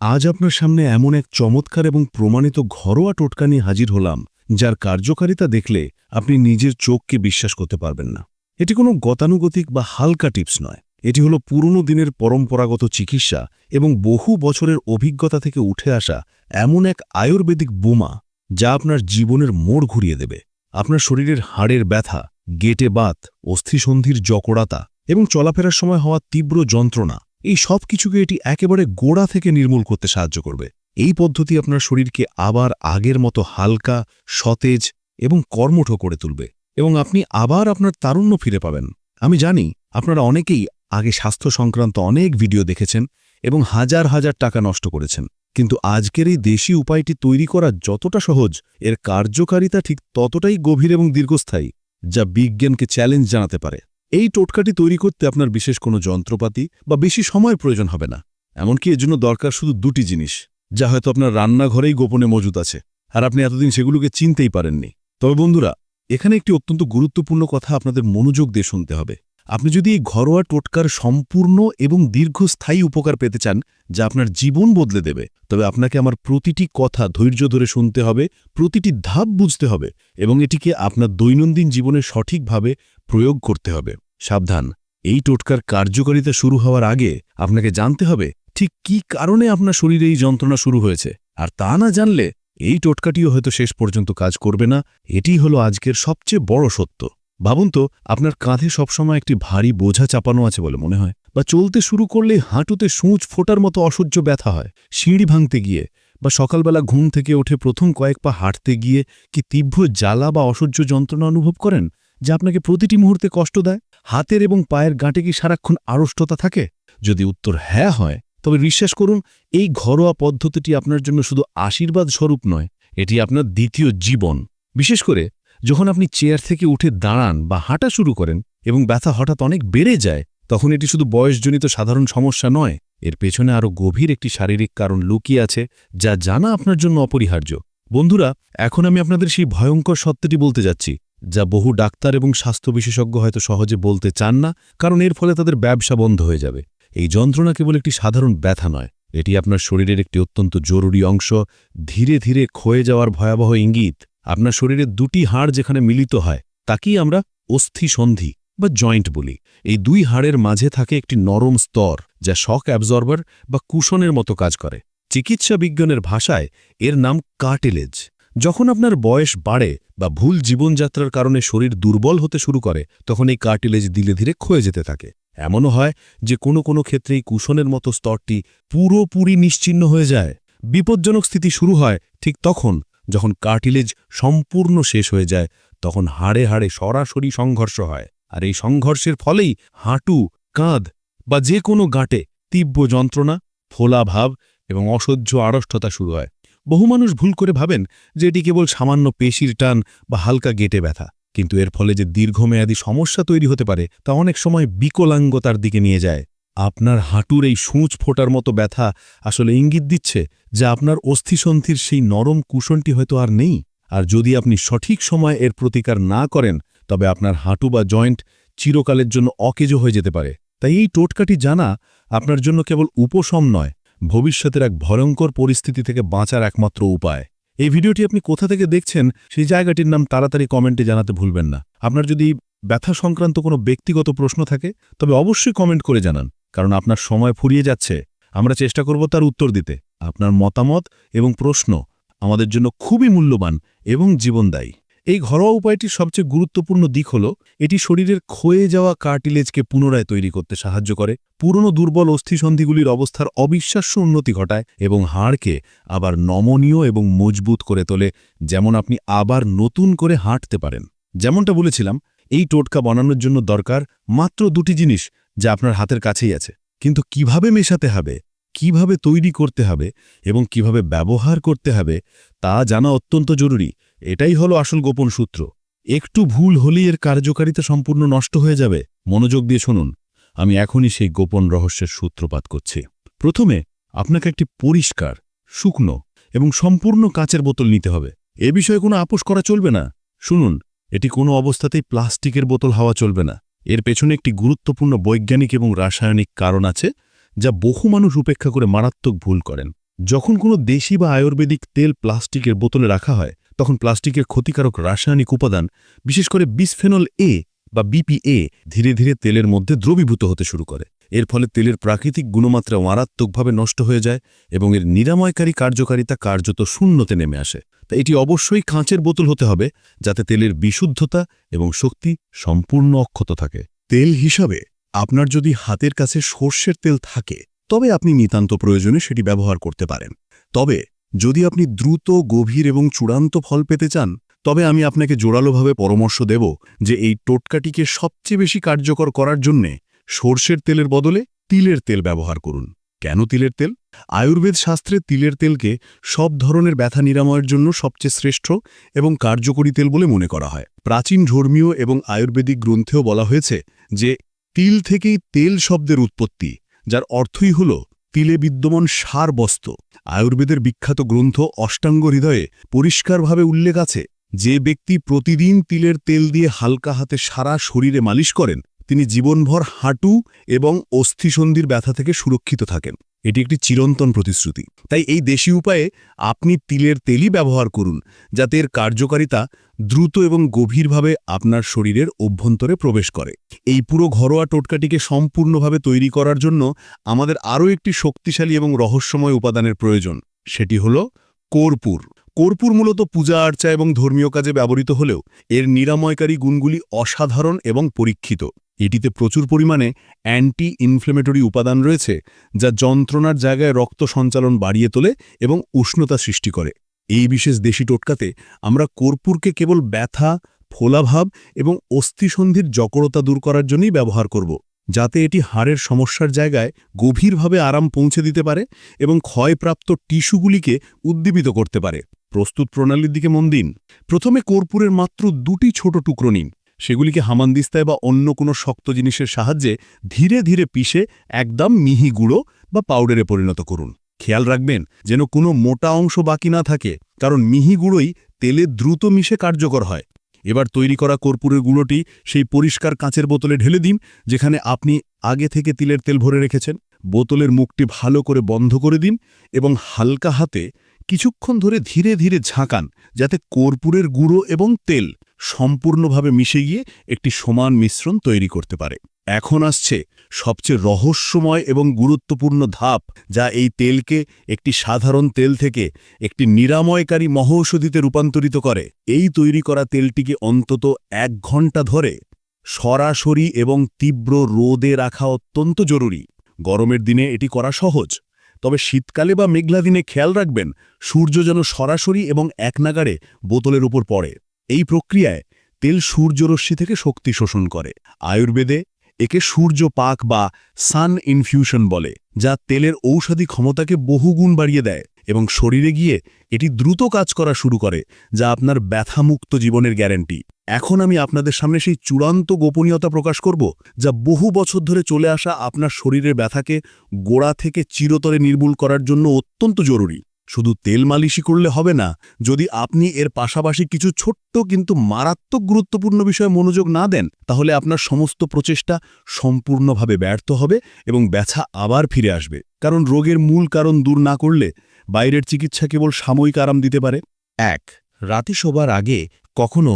আজ আপনার সামনে এমন এক চমৎকার এবং প্রমাণিত ঘরোয়া টোটকা নিয়ে হাজির হলাম, যার কার্যকারিতা দেখলে আপনি নিজের চোখকে বিশ্বাস করতে পারবেন না। এটি কোনো গতানুগতিক বা হালকা টিপস নয়। এটি হলো পুরনো দিনের পরম্পরাগত চিকিৎসা এবং বহু বছরের অভিজ্ঞতা থেকে উঠে আসা এমন এক আয়ুর্বেদিক বোমা যা আপনার জীবনের মোড় ঘুরিয়ে দেবে। আপনার শরীরের হাড়ের ব্যথা, গেটে বাত, অস্থিসন্ধির জকড়াতা এবং চলাফেরার সময় হওয়া তীব্র যন্ত্রণা এই সব কিছুকে এটি একেবারে গোড়া থেকে নির্মূল করতে সাহায্য করবে। এই পদ্ধতি আপনার শরীরকে আবার আগের মতো হালকা, সতেজ এবং কর্মঠ করে তুলবে এবং আপনি আবার আপনার তারুণ্য ফিরে পাবেন। আমি জানি আপনারা অনেকেই আগে স্বাস্থ্য সংক্রান্ত অনেক ভিডিও দেখেছেন এবং হাজার হাজার টাকা নষ্ট করেছেন, কিন্তু আজকের এই দেশি উপায়টি তৈরি করা যতটা সহজ, এর কার্যকারিতা ঠিক ততটাই গভীর এবং দীর্ঘস্থায়ী, যা বিজ্ঞানকে চ্যালেঞ্জ জানাতে পারে। এই টোটকাটি তৈরি করতে আপনার বিশেষ কোনো যন্ত্রপাতি বা বেশি সময় প্রয়োজন হবে না। এমনকি এর জন্য দরকার শুধু দুটি জিনিস, যা হয়তো আপনার রান্নাঘরেই গোপনে মজুদ আছে, আর আপনি এতদিন সেগুলোকে চিনতেই পারেননি। তবে বন্ধুরা, এখানে একটি অত্যন্ত গুরুত্বপূর্ণ কথা আপনাদের মনোযোগ দিয়ে শুনতে হবে। আপনি যদি এই ঘরোয়া টোটকার সম্পূর্ণ এবং দীর্ঘস্থায়ী উপকার পেতে চান, যা আপনার জীবন বদলে দেবে, তবে আপনাকে আমার প্রতিটি কথা ধৈর্য ধরে শুনতে হবে, প্রতিটি ধাপ বুঝতে হবে, এবং এটিকে আপনার দৈনন্দিন জীবনে সঠিকভাবে প্রয়োগ করতে হবে। সাবধান। এই টোটকার কার্যকারিতা শুরু হওয়ার আগে আপনাকে জানতে হবে, ঠিক কি কারণে আপনার শরীরে এই যন্ত্রণা শুরু হয়েছে? আর তা না জানলে এই টোটকাটিও হয়তো শেষ পর্যন্ত কাজ করবে না। এটি হলো আজকের সবচেয়ে বড় সত্য। ভাবুন তো, আপনার কাঁধে সবসময় একটি ভারী বোঝা চাপানো আছে বলে মনে হয়। বা চলতে শুরু করলে হাঁটুতে সূঁচ ফোটার মতো অসহ্য ব্যথা হয়। সিঁড়ি ভাঙতে গিয়ে বা সকালবেলা ঘুম থেকে ওঠে প্রথম কয়েক পা হাঁটতে গিয়ে কি তীব্র জ্বালা বা অসহ্য যন্ত্রণা অনুভব করেন? যা আপনাকে প্রতিটি মুহূর্তে কষ্ট দেয়? হাতের এবং পায়ের গাঁটে কি সারাক্ষণ আড়ষ্টতা থাকে? যদি উত্তর হ্যাঁ হয়, তবে বিশ্বাস করুন, এই ঘরোয়া পদ্ধতিটি আপনার জন্য শুধু আশীর্বাদ স্বরূপ নয়, এটি আপনার দ্বিতীয় জীবন। বিশেষ করে, যখন আপনি চেয়ার থেকে উঠে দাঁড়ান বা হাঁটা শুরু করেন এবং ব্যথা হঠাৎ অনেক বেড়ে যায়, তখন এটি শুধু বয়সজনিত সাধারণ সমস্যা নয়, এর পেছনে আরও গভীর একটি শারীরিক কারণ লুকিয়ে আছে যা জানা আপনার জন্য অপরিহার্য। বন্ধুরা, এখন আমি আপনাদের সেই ভয়ঙ্কর সত্যটি বলতে যাচ্ছি। যা বহু ডাক্তার এবং স্বাস্থ্য বিশেষজ্ঞ হয়তো সহজে বলতে চান না, কারণ এর ফলে তাদের ব্যবসা বন্ধ হয়ে যাবে। এই যন্ত্রণা কেবল একটি সাধারণ ব্যথা নয়, এটি আপনার শরীরের একটি অত্যন্ত জরুরি অংশ। ধীরে ধীরে ক্ষয়ে যাওয়ার ভয়াবহ ইঙ্গিত আপনার শরীরের দুটি হাড় যেখানে মিলিত হয়, তাকেই আমরা অস্থি সন্ধি বা জয়েন্ট বলি। এই দুই হাড়ের মাঝে থাকে একটি নরম স্তর, যা শক অ্যাবজর্বার বা কুশনের মতো কাজ করে। চিকিৎসা বিজ্ঞানের ভাষায় এর নাম কার্টেলেজ। যখন আপনার বয়স বাড়ে বা ভুল জীবনযাত্রার কারণে শরীর দুর্বল হতে শুরু করে, তখন এই কার্টিলেজ ধীরে ধীরে ক্ষয়ে যেতে থাকে। এমনও হয় যে কোনো কোনো ক্ষেত্রে এই কুশনের মতো স্তরটি পুরোপুরি নিশ্চিন্ন হয়ে যায়। বিপজ্জনক স্থিতি শুরু হয় ঠিক তখন, যখন কার্টিলেজ সম্পূর্ণ শেষ হয়ে যায়, তখন হাড়ে হাড়ে সরাসরি সংঘর্ষ হয়। আর এই সংঘর্ষের ফলেই হাঁটু, কাঁধ বা যে কোনো গাঁটে তীব্র যন্ত্রণা, ফোলা ভাব এবং অসহ্য আড়ষ্টতা শুরু হয়। বহু মানুষ ভুল করে ভাবেন যে এটি কেবল সামান্য পেশির টান বা হালকা গেটে ব্যথা। কিন্তু এর ফলে যে দীর্ঘমেয়াদী সমস্যা তৈরি হতে পারে, তা অনেক সময় বিকলাঙ্গতার দিকে নিয়ে যায়। আপনার হাঁটুর এই সূঁচ ফোটার মতো ব্যথা আসলে ইঙ্গিত দিচ্ছে যে আপনার অস্থিসন্ধির সেই নরম কুশনটি হয়তো আর নেই। আর যদি আপনি সঠিক সময় এর প্রতিকার না করেন, তবে আপনার হাঁটু বা জয়েন্ট চিরকালের জন্য অকেজো হয়ে যেতে পারে। তাই এই টোটকাটি জানা আপনার জন্য কেবল উপশম নয় ভবিষ্যতের এক ভয়ঙ্কর পরিস্থিতি থেকে বাঁচার একমাত্র উপায়। এই ভিডিওটি আপনি কোথা থেকে দেখছেন, সেই জায়গাটির নাম তাড়াতাড়ি কমেন্টে জানাতে ভুলবেন না। আপনার যদি ব্যথা সংক্রান্ত কোনো ব্যক্তিগত প্রশ্ন থাকে, তবে অবশ্যই কমেন্ট করে জানান, কারণ আপনার সময় ফুরিয়ে যাচ্ছে। আমরা চেষ্টা করব তার উত্তর দিতে। আপনার মতামত এবং প্রশ্ন আমাদের জন্য খুবই মূল্যবান এবং জীবনদায়ী। এই ঘরোয়া উপায়টির সবচেয়ে গুরুত্বপূর্ণ দিক হল, এটি শরীরের ক্ষয়ে যাওয়া কার্টিলেজকে পুনরায় তৈরি করতে সাহায্য করে। পুরনো দুর্বল অস্থিসন্ধিগুলির অবস্থার অবিশ্বাস্য উন্নতি ঘটায় এবং হাড়কে আবার নমনীয় এবং মজবুত করে তোলে, যেমন আপনি আবার নতুন করে হাঁটতে পারেন। যেমনটা বলেছিলাম, এই টোটকা বানানোর জন্য দরকার মাত্র দুটি জিনিস, যা আপনার হাতের কাছেই আছে। কিন্তু কীভাবে মেশাতে হবে, কীভাবে তৈরি করতে হবে এবং কীভাবে ব্যবহার করতে হবে, তা জানা অত্যন্ত জরুরি। এটাই হলো আসল গোপন সূত্র। একটু ভুল হলেই এর কার্যকারিতা সম্পূর্ণ নষ্ট হয়ে যাবে। মনোযোগ দিয়ে শুনুন। আমি এখনই সেই গোপন রহস্যের সূত্রপাত করছি। প্রথমে, আপনাকে একটি পরিষ্কার, শুকনো এবং সম্পূর্ণ কাচের বোতল নিতে হবে। এ বিষয়ে কোনো আপোষ করা চলবে না। শুনুন, এটি কোনো অবস্থাতেই প্লাস্টিকের বোতল হওয়া চলবে না। এর পেছনে একটি গুরুত্বপূর্ণ বৈজ্ঞানিক এবং রাসায়নিক কারণ আছে, যা বহু মানুষ উপেক্ষা করে মারাত্মক ভুল করেন। যখন কোনো দেশি বা আয়ুর্বেদিক তেল প্লাস্টিকের বোতলে রাখা হয় তখন প্লাস্টিকের ক্ষতিকারক রাসায়নিক উপাদান, বিশেষ করে বিসফেনল এ বা বিপিএ ধীরে ধীরে তেলের মধ্যে দ্রবীভূত হতে শুরু করে। এর ফলে তেলের প্রাকৃতিক গুণমাত্রা মারাত্মকভাবে নষ্ট হয়ে যায় এবং এর নিরাময়কারী কার্যকারিতা কার্যত শূন্যতে নেমে আসে। তা এটি অবশ্যই কাঁচের বোতল হতে হবে, যাতে তেলের বিশুদ্ধতা এবং শক্তি সম্পূর্ণ অক্ষত থাকে। তেল হিসাবে, আপনার যদি হাতের কাছে সর্ষের তেল থাকে, তবে আপনি নিতান্ত প্রয়োজনে সেটি ব্যবহার করতে পারেন। তবে যদি আপনি দ্রুত, গভীর এবং চূড়ান্ত ফল পেতে চান, তবে আমি আপনাকে জোরালোভাবে পরামর্শ দেব যে এই টোটকাটিকে সবচেয়ে বেশি কার্যকর করার জন্যে সর্ষের তেলের বদলে তিলের তেল ব্যবহার করুন। কেন তিলের তেল? আয়ুর্বেদ শাস্ত্রে তিলের তেলকে সব ধরনের ব্যথা নিরাময়ের জন্য সবচেয়ে শ্রেষ্ঠ এবং কার্যকরী তেল বলে মনে করা হয়। প্রাচীন ধর্মীয় এবং আয়ুর্বেদিক গ্রন্থেও বলা হয়েছে যে তিল থেকেই তেল শব্দের উৎপত্তি, যার অর্থই হল তিলে বিদ্যমান সার বস্ত আয়ুর্বেদের বিখ্যাত গ্রন্থ অষ্টাঙ্গ হৃদয়ে পরিষ্কারভাবে উল্লেখ আছে, যে ব্যক্তি প্রতিদিন তিলের তেল দিয়ে হালকা হাতে সারা শরীরে মালিশ করেন, তিনি জীবনভর হাঁটু এবং অস্থিসন্ধির ব্যথা থেকে সুরক্ষিত থাকেন। এটি একটি চিরন্তন প্রতিশ্রুতি। তাই এই দেশি উপায়ে আপনি তিলের তেলই ব্যবহার করুন, যাতে এর কার্যকারিতা দ্রুত এবং গভীরভাবে আপনার শরীরের অভ্যন্তরে প্রবেশ করে। এই পুরো ঘরোয়া টোটকাটিকে সম্পূর্ণভাবে তৈরি করার জন্য আমাদের আরও একটি শক্তিশালী এবং রহস্যময় উপাদানের প্রয়োজন, সেটি হল কর্পূর। কর্পূর মূলত পূজা, আর্চা এবং ধর্মীয় কাজে ব্যবহৃত হলেও এর নিরাময়কারী গুণগুলি অসাধারণ এবং পরীক্ষিত। এটিতে প্রচুর পরিমাণে অ্যান্টি ইনফ্লেমেটরি উপাদান রয়েছে, যা যন্ত্রণার জায়গায় রক্ত সঞ্চালন বাড়িয়ে তোলে এবং উষ্ণতা সৃষ্টি করে। এই বিশেষ দেশি টোটকাতে আমরা কর্পূরকে কেবল ব্যথা, ফোলাভাব এবং অস্থিসন্ধির জকরতা দূর করার জন্যই ব্যবহার করব, যাতে এটি হাড়ের সমস্যার জায়গায় গভীরভাবে আরাম পৌঁছে দিতে পারে এবং ক্ষয়প্রাপ্ত টিস্যুগুলিকে উদ্দীপিত করতে পারে। প্রস্তুত প্রণালীর দিকে মন দিন। প্রথমে কর্পূরের মাত্র দুটি ছোট টুকরো নিন। সেগুলিকে হামানদিস্তায় বা অন্য কোনো শক্ত জিনিসের সাহায্যে ধীরে ধীরে পিষে একদম মিহি গুঁড়ো বা পাউডারে পরিণত করুন। খেয়াল রাখবেন যেন কোনো মোটা অংশ বাকি না থাকে, কারণ মিহি গুঁড়োই তেলে দ্রুত মিশে কার্যকর হয়। এবার তৈরি করা কর্পূরের গুঁড়োটি সেই পরিষ্কার কাঁচের বোতলে ঢেলে দিন, যেখানে আপনি আগে থেকে তিলের তেল ভরে রেখেছেন। বোতলের মুখটি ভালো করে বন্ধ করে দিন এবং হালকা হাতে কিছুক্ষণ ধরে ধীরে ধীরে ঝাঁকান, যাতে কর্পূরের গুঁড়ো এবং তেল সম্পূর্ণভাবে মিশে গিয়ে একটি সমান মিশ্রণ তৈরি করতে পারে। এখন আসছে সবচেয়ে রহস্যময় এবং গুরুত্বপূর্ণ ধাপ, যা এই তেলকে একটি সাধারণ তেল থেকে একটি নিরাময়কারী মহৌষধিতে রূপান্তরিত করে। এই তৈরি করা তেলটিকে অন্তত এক ঘণ্টা ধরে সরাসরি এবং তীব্র রোদে রাখা অত্যন্ত জরুরি। গরমের দিনে এটি করা সহজ, তবে শীতকালে বা মেঘলা দিনে খেয়াল রাখবেন, সূর্য যেন সরাসরি এবং একনাগাড়ে বোতলের উপর পড়ে। এই প্রক্রিয়ায় তেল সূর্যরশ্মি থেকে শক্তি শোষণ করে। আয়ুর্বেদে একে সূর্য পাক বা সান ইনফিউশন বলে, যা তেলের ঔষধি ক্ষমতাকে বহুগুণ বাড়িয়ে দেয় এবং শরীরে গিয়ে এটি দ্রুত কাজ করা শুরু করে, যা আপনার ব্যথামুক্ত জীবনের গ্যারেন্টি। এখন আমি আপনাদের সামনে সেই চূড়ান্ত গোপনীয়তা প্রকাশ করব, যা বহু বছর ধরে চলে আসা আপনার শরীরের ব্যথাকে গোড়া থেকে চিরতরে নির্মূল করার জন্য অত্যন্ত জরুরি। শুধু তেল মালিশই করলে হবে না, যদি আপনি এর পাশাপাশি কিছু ছোট্ট কিন্তু মারাত্মক গুরুত্বপূর্ণ বিষয়ে মনোযোগ না দেন, তাহলে আপনার সমস্ত প্রচেষ্টা সম্পূর্ণভাবে ব্যর্থ হবে এবং ব্যথা আবার ফিরে আসবে। কারণ রোগের মূল কারণ দূর না করলে বাইরের চিকিৎসা কেবল সাময়িক আরাম দিতে পারে। এক, রাতে শোবার আগে কখনো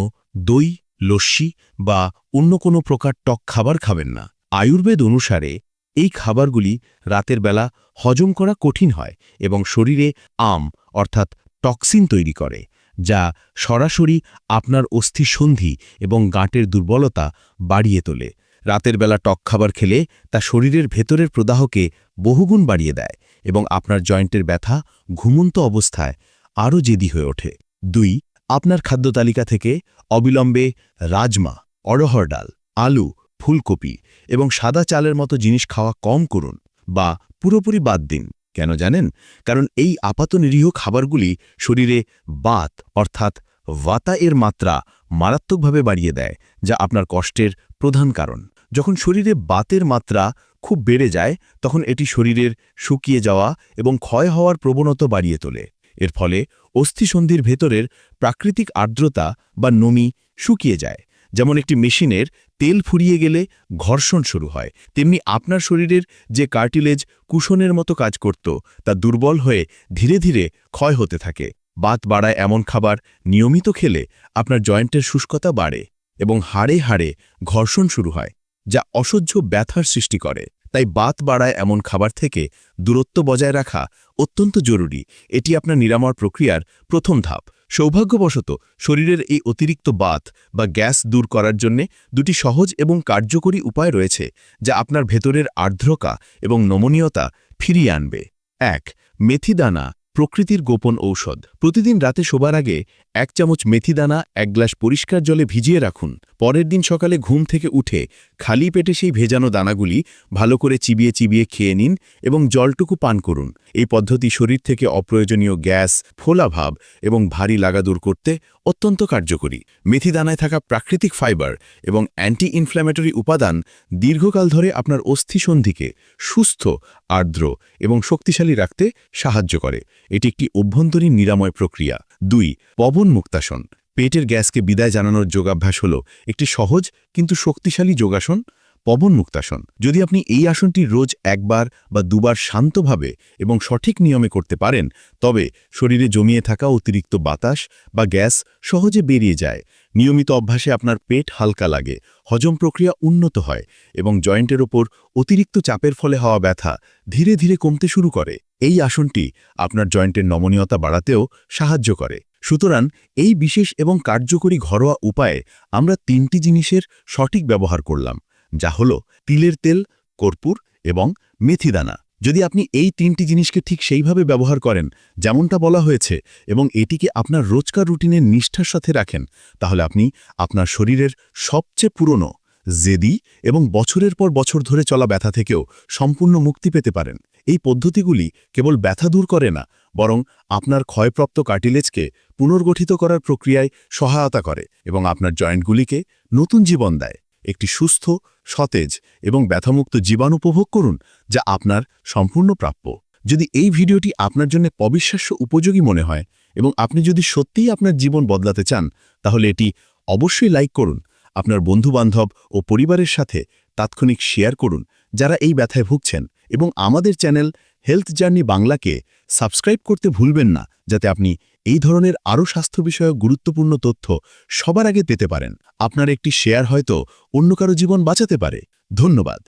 দই, লস্যি বা অন্য কোনো প্রকার টক খাবার খাবেন না। আয়ুর্বেদ অনুসারে এই খাবারগুলি রাতের বেলা হজম করা কঠিন হয় এবং শরীরে আম, অর্থাৎ টক্সিন তৈরি করে, যা সরাসরি আপনার অস্থিসন্ধি এবং গাঁটের দুর্বলতা বাড়িয়ে তোলে। রাতের বেলা টক খাবার খেলে তা শরীরের ভেতরের প্রদাহকে বহুগুণ বাড়িয়ে দেয় এবং আপনার জয়েন্টের ব্যথা ঘুমন্ত অবস্থায় আরও জেদি হয়ে ওঠে। দুই, আপনার খাদ্য তালিকা থেকে অবিলম্বে রাজমা, অড়হর ডাল, আলু ফুলকপি এবং সাদা চালের মতো জিনিস খাওয়া কম করুন বা পুরোপুরি বাদ দিন, কেন জানেন? কারণ এই আপাত নিরীহ খাবারগুলি শরীরে বাত অর্থাৎ ভাতা এর মাত্রা মারাত্মকভাবে বাড়িয়ে দেয়, যা আপনার কষ্টের প্রধান কারণ। যখন শরীরে বাতের মাত্রা খুব বেড়ে যায়, তখন এটি শরীরের শুকিয়ে যাওয়া এবং ক্ষয় হওয়ার প্রবণতা বাড়িয়ে তোলে। এর ফলে অস্থিসন্ধির ভেতরের প্রাকৃতিক আর্দ্রতা বা নমি শুকিয়ে যায়। যেমন একটি মেশিনের তেল ফুরিয়ে গেলে ঘর্ষণ শুরু হয়, তেমনি আপনার শরীরের যে কার্টিলেজ কুশনের মতো কাজ করত, তা দুর্বল হয়ে ধীরে ধীরে ক্ষয় হতে থাকে। বাত বাড়ায় এমন খাবার নিয়মিত খেলে আপনার জয়েন্টের শুষ্কতা বাড়ে এবং হাড়ে হাড়ে ঘর্ষণ শুরু হয়, যা অসহ্য ব্যথার সৃষ্টি করে। তাই বাত বাড়ায় এমন খাবার থেকে দূরত্ব বজায় রাখা অত্যন্ত জরুরি। এটি আপনার নিরাময় প্রক্রিয়ার প্রথম ধাপ। সৌভাগ্যবশত, শরীরের এই অতিরিক্ত বাত বা গ্যাস দূর করার জন্যে দুটি সহজ এবং কার্যকরী উপায় রয়েছে, যা আপনার ভেতরের আর্দ্রতা এবং নমনীয়তা ফিরিয়ে আনবে। এক, মেথিদানা প্রকৃতির গোপন ঔষধ। প্রতিদিন রাতে শোবার আগে এক চামচ মেথিদানা এক গ্লাস পরিষ্কার জলে ভিজিয়ে রাখুন। পরের দিন সকালে ঘুম থেকে উঠে খালি পেটে সেই ভেজানো দানাগুলি ভালো করে চিবিয়ে চিবিয়ে খেয়ে নিন এবং জলটুকু পান করুন। এই পদ্ধতি শরীর থেকে অপ্রয়োজনীয় গ্যাস ফোলাভাব এবং ভারী লাগা দূর করতে অত্যন্ত কার্যকরী। মেথিদানায় থাকা প্রাকৃতিক ফাইবার এবং অ্যান্টি ইনফ্ল্যামেটরি উপাদান দীর্ঘকাল ধরে আপনার অস্থিসন্ধিকে সুস্থ, আর্দ্র এবং শক্তিশালী রাখতে সাহায্য করে। এটি একটি অভ্যন্তরীণ নিরাময় প্রক্রিয়া। দুই, পবন মুক্তাসন। পেটের গ্যাসকে বিদায় জানানোর যোগাভ্যাস হল একটি সহজ কিন্তু শক্তিশালী যোগাসন পবন মুক্তাসন, যদি আপনি এই আসনটি রোজ একবার বা দুবার শান্তভাবে এবং সঠিক নিয়মে করতে পারেন, তবে শরীরে জমিয়ে থাকা অতিরিক্ত বাতাস বা গ্যাস সহজে বেরিয়ে যায়। নিয়মিত অভ্যাসে আপনার পেট হালকা লাগে, হজম প্রক্রিয়া উন্নত হয় এবং জয়েন্টের ওপর অতিরিক্ত চাপের ফলে হওয়া ব্যথা ধীরে ধীরে কমতে শুরু করে। এই আসনটি আপনার জয়েন্টের নমনীয়তা বাড়াতেও সাহায্য করে। সুতরাং এই বিশেষ এবং কার্যকরী ঘরোয়া উপায়ে আমরা তিনটি জিনিসের সঠিক ব্যবহার করলাম। যা হল তিলের তেল, কর্পূর এবং মেথিদানা। যদি আপনি এই তিনটি জিনিসকে ঠিক সেইভাবে ব্যবহার করেন, যেমনটা বলা হয়েছে, এবং এটিকে আপনার রোজকার রুটিনের নিষ্ঠার সাথে রাখেন, তাহলে আপনি আপনার শরীরের সবচেয়ে পুরনো, জেদি এবং বছরের পর বছর ধরে চলা ব্যথা থেকেও সম্পূর্ণ মুক্তি পেতে পারেন। এই পদ্ধতিগুলি কেবল ব্যথা দূর করে না, বরং আপনার ক্ষয়প্রাপ্ত কার্টিলেজকে পুনর্গঠিত করার প্রক্রিয়ায় সহায়তা করে এবং আপনার জয়েন্টগুলিকে নতুন জীবন দেয়। একটি সুস্থ, সতেজ এবং ব্যথামুক্ত জীবন উপভোগ করুন, যা আপনার সম্পূর্ণ প্রাপ্য। যদি এই ভিডিওটি আপনার জন্য অবিশ্বাস্য উপযোগী মনে হয় এবং আপনি যদি সত্যিই আপনার জীবন বদলাতে চান, তাহলে এটি অবশ্যই লাইক করুন, আপনার বন্ধুবান্ধব ও পরিবারের সাথে তাৎক্ষণিক শেয়ার করুন, যারা এই ব্যথায় ভুগছেন এবং আমাদের চ্যানেল হেলথ জার্নি বাংলাকে সাবস্ক্রাইব করতে ভুলবেন না, যাতে আপনি এই ধরনের আরও স্বাস্থ্য বিষয়ক গুরুত্বপূর্ণ তথ্য সবার আগে পেতে পারেন। আপনার একটি শেয়ার হয়তো অন্য কারও জীবন বাঁচাতে পারে। ধন্যবাদ।